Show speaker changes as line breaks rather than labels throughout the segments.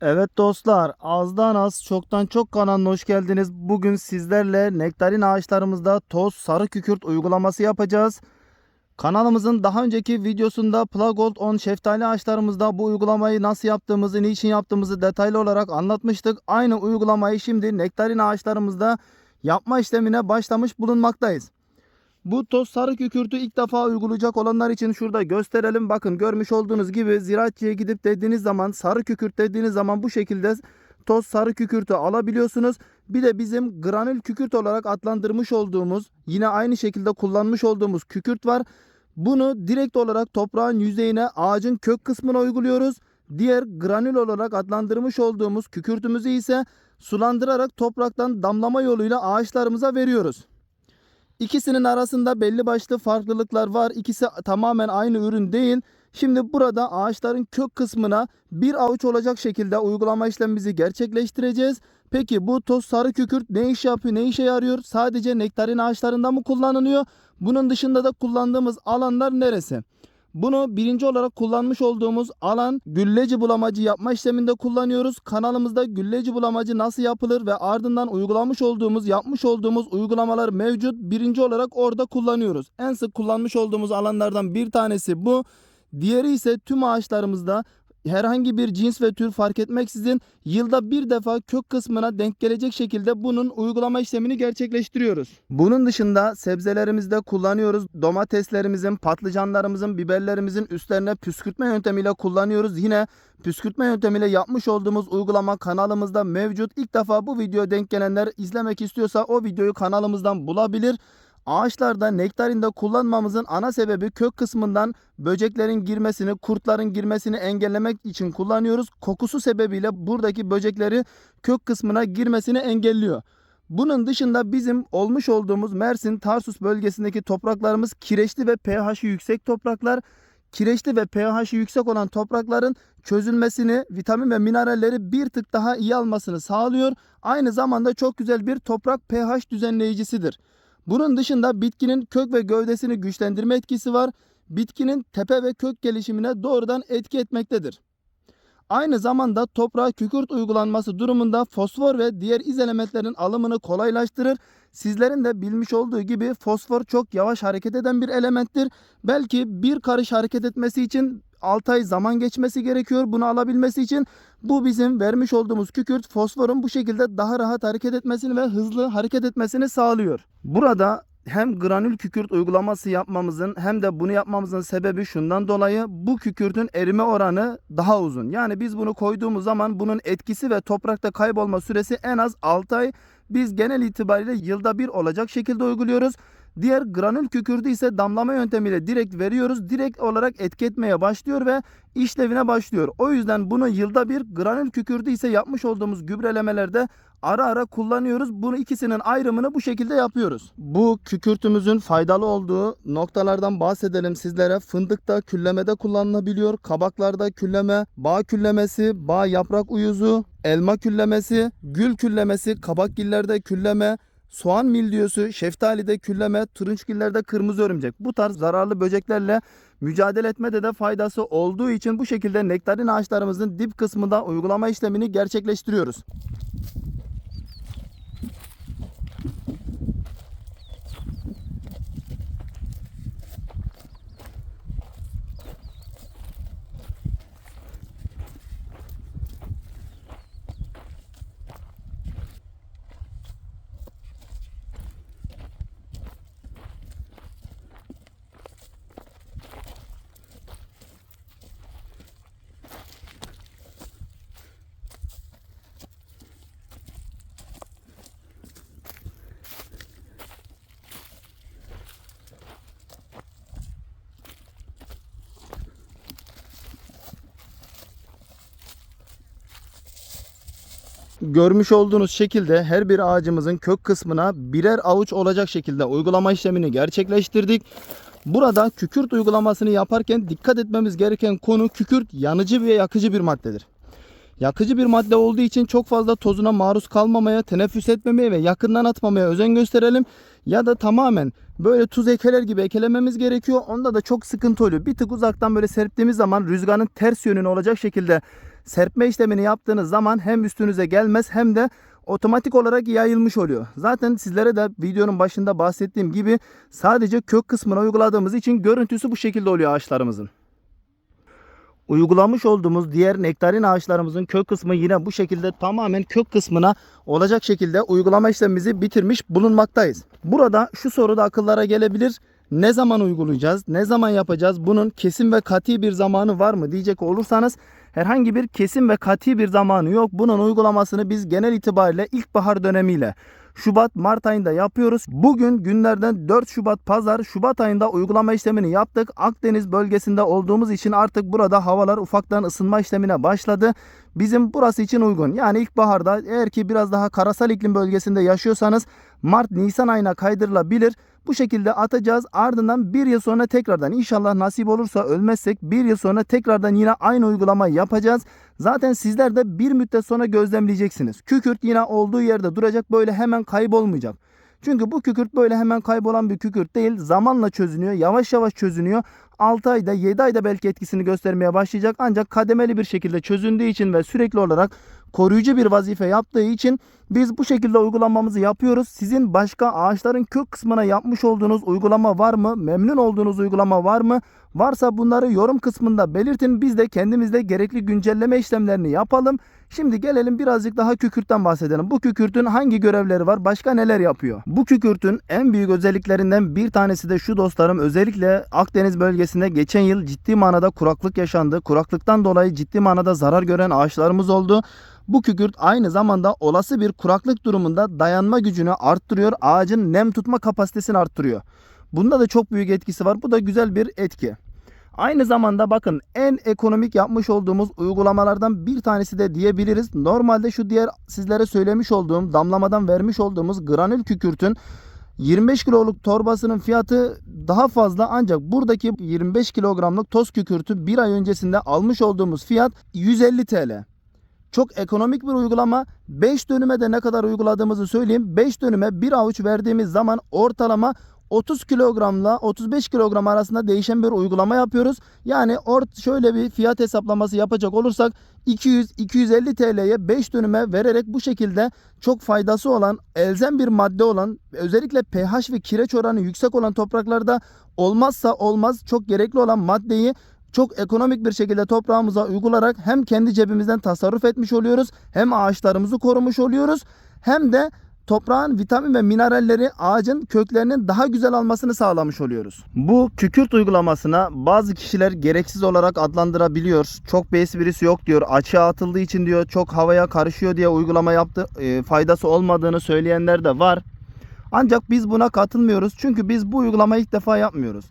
Evet dostlar, azdan az, çoktan çok kanalına hoş geldiniz. Bugün sizlerle nektarin ağaçlarımızda toz sarı kükürt uygulaması yapacağız. Kanalımızın daha önceki videosunda Plagold 10 şeftali ağaçlarımızda bu uygulamayı nasıl yaptığımızı, niçin yaptığımızı detaylı olarak anlatmıştık. Aynı uygulamayı şimdi nektarin ağaçlarımızda yapma işlemine başlamış bulunmaktayız. Bu toz sarı kükürtü ilk defa uygulayacak olanlar için şurada gösterelim. Bakın görmüş olduğunuz gibi ziraatçıya gidip dediğiniz zaman sarı kükürt dediğiniz zaman bu şekilde toz sarı kükürtü alabiliyorsunuz. Bir de bizim granül kükürt olarak adlandırmış olduğumuz yine aynı şekilde kullanmış olduğumuz kükürt var. Bunu direkt olarak toprağın yüzeyine ağacın kök kısmına uyguluyoruz. Diğer granül olarak adlandırmış olduğumuz kükürtümüzü ise sulandırarak topraktan damlama yoluyla ağaçlarımıza veriyoruz. İkisinin arasında belli başlı farklılıklar var. İkisi tamamen aynı ürün değil. Şimdi burada ağaçların kök kısmına bir avuç olacak şekilde uygulama işlemimizi gerçekleştireceğiz. Peki bu toz sarı kükürt ne iş yapıyor, ne işe yarıyor? Sadece nektarin ağaçlarında mı kullanılıyor? Bunun dışında da kullandığımız alanlar neresi? Bunu birinci olarak kullanmış olduğumuz alan gülleci bulamacı yapma işleminde kullanıyoruz. Kanalımızda gülleci bulamacı nasıl yapılır ve ardından uygulamış olduğumuz, yapmış olduğumuz uygulamalar mevcut. Birinci olarak orada kullanıyoruz. En sık kullanmış olduğumuz alanlardan bir tanesi bu. Diğeri ise tüm ağaçlarımızda herhangi bir cins ve tür fark etmeksizin yılda bir defa kök kısmına denk gelecek şekilde bunun uygulama işlemini gerçekleştiriyoruz. Bunun dışında sebzelerimizde kullanıyoruz. Domateslerimizin, patlıcanlarımızın, biberlerimizin üstlerine püskürtme yöntemiyle kullanıyoruz. Yine püskürtme yöntemiyle yapmış olduğumuz uygulama kanalımızda mevcut. İlk defa bu videoya denk gelenler izlemek istiyorsa o videoyu kanalımızdan bulabilir. Ağaçlarda nektarinde kullanmamızın ana sebebi kök kısmından böceklerin girmesini, kurtların girmesini engellemek için kullanıyoruz. Kokusu sebebiyle buradaki böcekleri kök kısmına girmesini engelliyor. Bunun dışında bizim olmuş olduğumuz Mersin, Tarsus bölgesindeki topraklarımız kireçli ve pH'i yüksek topraklar. Kireçli ve pH'i yüksek olan toprakların çözülmesini, vitamin ve mineralleri bir tık daha iyi almasını sağlıyor. Aynı zamanda çok güzel bir toprak pH düzenleyicisidir. Bunun dışında bitkinin kök ve gövdesini güçlendirme etkisi var. Bitkinin tepe ve kök gelişimine doğrudan etki etmektedir. Aynı zamanda toprağa kükürt uygulanması durumunda fosfor ve diğer iz elementlerin alımını kolaylaştırır. Sizlerin de bilmiş olduğu gibi fosfor çok yavaş hareket eden bir elementtir. Belki bir karış hareket etmesi için 6 ay zaman geçmesi gerekiyor bunu alabilmesi için. Bu bizim vermiş olduğumuz kükürt fosforun bu şekilde daha rahat hareket etmesini ve hızlı hareket etmesini sağlıyor. Burada hem granül kükürt uygulaması yapmamızın hem de bunu yapmamızın sebebi şundan dolayı bu kükürtün erime oranı daha uzun. Yani biz bunu koyduğumuz zaman bunun etkisi ve toprakta kaybolma süresi en az 6 ay. Biz genel itibariyle yılda bir olacak şekilde uyguluyoruz. Diğer granül kükürdü ise damlama yöntemiyle direkt veriyoruz. Direkt olarak etki etmeye başlıyor ve işlevine başlıyor. O yüzden bunu yılda bir granül kükürdü ise yapmış olduğumuz gübrelemelerde ara ara kullanıyoruz. Bunu ikisinin ayrımını bu şekilde yapıyoruz. Bu kükürtümüzün faydalı olduğu noktalardan bahsedelim sizlere. Fındıkta küllemede kullanılabiliyor. Kabaklarda külleme, bağ küllemesi, bağ yaprak uyuzu, elma küllemesi, gül küllemesi, kabakgillerde külleme, soğan milyösü, şeftalide külleme, turunçgillerde kırmızı örümcek. Bu tarz zararlı böceklerle mücadele etmede de faydası olduğu için bu şekilde nektarin ağaçlarımızın dip kısmında uygulama işlemini gerçekleştiriyoruz. Görmüş olduğunuz şekilde her bir ağacımızın kök kısmına birer avuç olacak şekilde uygulama işlemini gerçekleştirdik. Burada kükürt uygulamasını yaparken dikkat etmemiz gereken konu kükürt yanıcı ve yakıcı bir maddedir. Yakıcı bir madde olduğu için çok fazla tozuna maruz kalmamaya, teneffüs etmemeye ve yakından atmamaya özen gösterelim. Ya da tamamen böyle tuz ekeler gibi ekelememiz gerekiyor. Onda da çok sıkıntı oluyor. Bir tık uzaktan böyle serptiğimiz zaman rüzgarın ters yönüne olacak şekilde serpme işlemini yaptığınız zaman hem üstünüze gelmez hem de otomatik olarak yayılmış oluyor. Zaten sizlere de videonun başında bahsettiğim gibi sadece kök kısmına uyguladığımız için görüntüsü bu şekilde oluyor ağaçlarımızın. Uygulamış olduğumuz diğer nektarin ağaçlarımızın kök kısmı yine bu şekilde tamamen kök kısmına olacak şekilde uygulama işlemimizi bitirmiş bulunmaktayız. Burada şu soru da akıllara gelebilir. Ne zaman uygulayacağız? Ne zaman yapacağız? Bunun kesin ve kati bir zamanı var mı diyecek olursanız herhangi bir kesin ve kati bir zamanı yok. Bunun uygulamasını biz genel itibariyle ilkbahar dönemiyle Şubat Mart ayında yapıyoruz. Bugün günlerden 4 Şubat pazar Şubat ayında uygulama işlemini yaptık. Akdeniz bölgesinde olduğumuz için artık burada havalar ufaktan ısınma işlemine başladı. Bizim burası için uygun. Yani ilkbaharda eğer ki biraz daha karasal iklim bölgesinde yaşıyorsanız Mart Nisan ayına kaydırılabilir. Bu şekilde atacağız. Ardından bir yıl sonra tekrardan inşallah nasip olursa ölmezsek bir yıl sonra tekrardan yine aynı uygulamayı yapacağız. Zaten sizler de bir müddet sonra gözlemleyeceksiniz. Kükürt yine olduğu yerde duracak böyle hemen kaybolmayacak. Çünkü bu kükürt böyle hemen kaybolan bir kükürt değil. Zamanla çözünüyor. Yavaş yavaş çözünüyor. 6 ayda 7 ayda belki etkisini göstermeye başlayacak. Ancak kademeli bir şekilde çözündüğü için ve sürekli olarak koruyucu bir vazife yaptığı için biz bu şekilde uygulamamızı yapıyoruz. Sizin başka ağaçların kök kısmına yapmış olduğunuz uygulama var mı? Memnun olduğunuz uygulama var mı? Varsa bunları yorum kısmında belirtin. Biz de kendimizde gerekli güncelleme işlemlerini yapalım. Şimdi gelelim birazcık daha kükürtten bahsedelim. Bu kükürtün hangi görevleri var? Başka neler yapıyor? Bu kükürtün en büyük özelliklerinden bir tanesi de şu dostlarım. Özellikle Akdeniz bölgesinde geçen yıl ciddi manada kuraklık yaşandı. Kuraklıktan dolayı ciddi manada zarar gören ağaçlarımız oldu. Bu kükürt aynı zamanda olası bir kuraklık durumunda dayanma gücünü arttırıyor. Ağacın nem tutma kapasitesini arttırıyor. Bunda da çok büyük etkisi var. Bu da güzel bir etki. Aynı zamanda bakın en ekonomik yapmış olduğumuz uygulamalardan bir tanesi de diyebiliriz. Normalde şu diğer sizlere söylemiş olduğum damlamadan vermiş olduğumuz granül kükürtün 25 kiloluk torbasının fiyatı daha fazla ancak buradaki 25 kilogramlık toz kükürtü bir ay öncesinde almış olduğumuz fiyat 150 TL. Çok ekonomik bir uygulama. 5 dönüme de ne kadar uyguladığımızı söyleyeyim. 5 dönüme bir avuç verdiğimiz zaman ortalama 30 kilogramla 35 kilogram arasında değişen bir uygulama yapıyoruz. Yani ort şöyle bir fiyat hesaplaması yapacak olursak 200-250 TL'ye 5 dönüme vererek bu şekilde çok faydası olan elzem bir madde olan özellikle pH ve kireç oranı yüksek olan topraklarda olmazsa olmaz çok gerekli olan maddeyi çok ekonomik bir şekilde toprağımıza uygularak hem kendi cebimizden tasarruf etmiş oluyoruz hem ağaçlarımızı korumuş oluyoruz hem de toprağın vitamin ve mineralleri ağacın köklerinin daha güzel almasını sağlamış oluyoruz. Bu kükürt uygulamasına bazı kişiler gereksiz olarak adlandırabiliyor. Çok bir esprisi yok diyor. Açığa atıldığı için diyor çok havaya karışıyor diye uygulama yaptı. E, faydası olmadığını söyleyenler de var. Ancak biz buna katılmıyoruz. Çünkü biz bu uygulamayı ilk defa yapmıyoruz.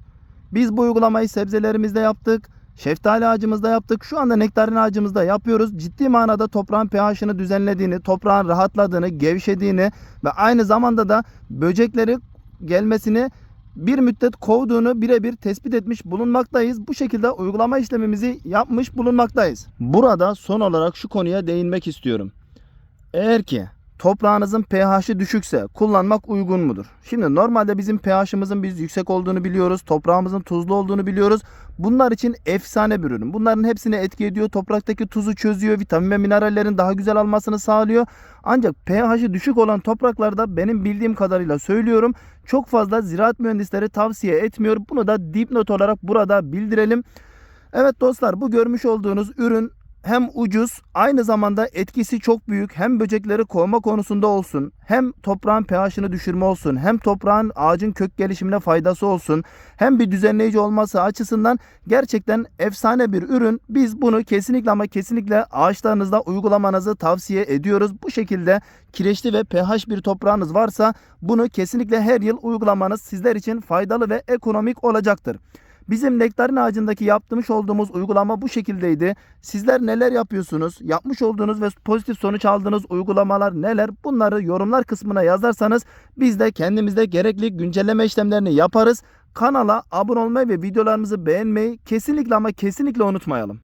Biz bu uygulamayı sebzelerimizde yaptık. Şeftali ağacımızda yaptık. Şu anda nektarin ağacımızda yapıyoruz. Ciddi manada toprağın pH'ını düzenlediğini, toprağın rahatladığını, gevşediğini ve aynı zamanda da böcekleri gelmesini bir müddet kovduğunu birebir tespit etmiş bulunmaktayız. Bu şekilde uygulama işlemimizi yapmış bulunmaktayız. Burada son olarak şu konuya değinmek istiyorum. Eğer ki toprağınızın pH'i düşükse kullanmak uygun mudur? Şimdi normalde bizim pH'ımızın biz yüksek olduğunu biliyoruz. Toprağımızın tuzlu olduğunu biliyoruz. Bunlar için efsane bir ürün. Bunların hepsine etki ediyor. Topraktaki tuzu çözüyor. Vitamin ve minerallerin daha güzel almasını sağlıyor. Ancak pH'i düşük olan topraklarda benim bildiğim kadarıyla söylüyorum. Çok fazla ziraat mühendisleri tavsiye etmiyor. Bunu da dipnot olarak burada bildirelim. Evet dostlar bu görmüş olduğunuz ürün hem ucuz aynı zamanda etkisi çok büyük. Hem böcekleri kovma konusunda olsun. Hem toprağın pH'ını düşürme olsun. Hem toprağın ağacın kök gelişimine faydası olsun. Hem bir düzenleyici olması açısından gerçekten efsane bir ürün. Biz bunu kesinlikle ama kesinlikle ağaçlarınızda uygulamanızı tavsiye ediyoruz. Bu şekilde kireçli ve pH bir toprağınız varsa bunu kesinlikle her yıl uygulamanız sizler için faydalı ve ekonomik olacaktır. Bizim nektarin ağacındaki yaptırmış olduğumuz uygulama bu şekildeydi. Sizler neler yapıyorsunuz? Yapmış olduğunuz ve pozitif sonuç aldığınız uygulamalar neler? Bunları yorumlar kısmına yazarsanız biz de kendimizde gerekli güncelleme işlemlerini yaparız. Kanala abone olmayı ve videolarımızı beğenmeyi kesinlikle ama kesinlikle unutmayalım.